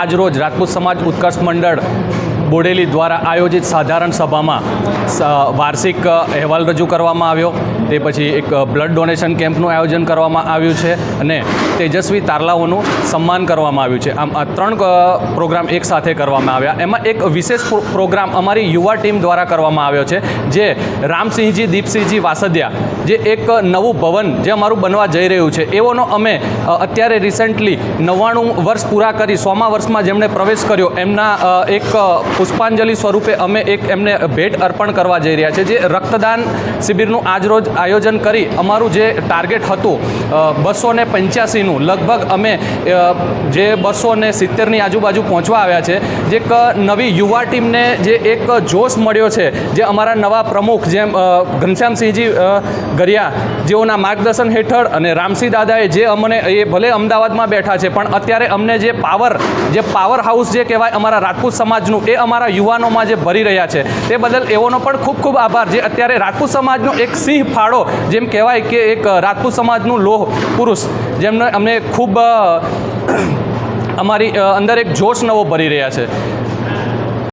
આજ રોજ રાજપૂત સમાજ ઉત્કર્ષ મંડળ બોડેલી દ્વારા આયોજિત સાધારણ સભામાં વાર્ષિક અહેવાલ રજૂ કરવામાં આવ્યો. તે પછી એક બ્લડ ડોનેશન કેમ્પનું આયોજન કરવામાં આવ્યું છે અને તેજસ્વી તારલાઓનું સન્માન કરવામાં આવ્યું છે. આમ, આ ત્રણ પ્રોગ્રામ એક સાથે કરવામાં આવ્યા. એમાં એક વિશેષ પ્રોગ્રામ અમારી યુવા ટીમ દ્વારા કરવામાં આવ્યો છે, જે રામસિંહજી, દીપસિંહજી વાસદિયા, જે એક નવું ભવન જે અમારું બનવા જઈ રહ્યું છે એવોનો અમે અત્યારે રિસેન્ટલી નવ્વાણું વર્ષ પૂરા કરી, સોમા વર્ષમાં જેમણે પ્રવેશ કર્યો, એમના એક પુષ્પાંજલિ સ્વરૂપે અમે એક એમને ભેટ અર્પણ કરવા જઈ રહ્યા છે, જે રક્તદાન શિબિરનું આજરોજ આયોજન કરી અમારું જે ટાર્ગેટ હતું બસો ને પંચ્યાસીનું, લગભગ અમે જે બસો ને સિત્તેરની આજુબાજુ પહોંચવા આવ્યા છે, જે એક નવી યુવા ટીમને જે એક જોશ મળ્યો છે, જે અમારા નવા પ્રમુખ જેમ ઘનશ્યામસિંહજી ગરિયા, જેઓના માર્ગદર્શન હેઠળ અને રામસિંહ દાદાએ જે અમને, એ ભલે અમદાવાદમાં બેઠા છે, પણ અત્યારે અમને જે પાવર જે પાવર હાઉસ જે કહેવાય અમારા રાજપૂત સમાજનું, એ અમારા યુવાનોમાં જે ભરી રહ્યા છે, તે બદલ એઓનો પણ ખૂબ ખૂબ આભાર, જે અત્યારે રાજપૂત સમાજનો એક સિંહ ફાળો જેમ કહેવાય કે એક રાજપૂત સમાજનું લોહ પુરુષ, જેમને અમને ખૂબ અમારી અંદર એક જોશ નવો ભરી રહ્યા છે.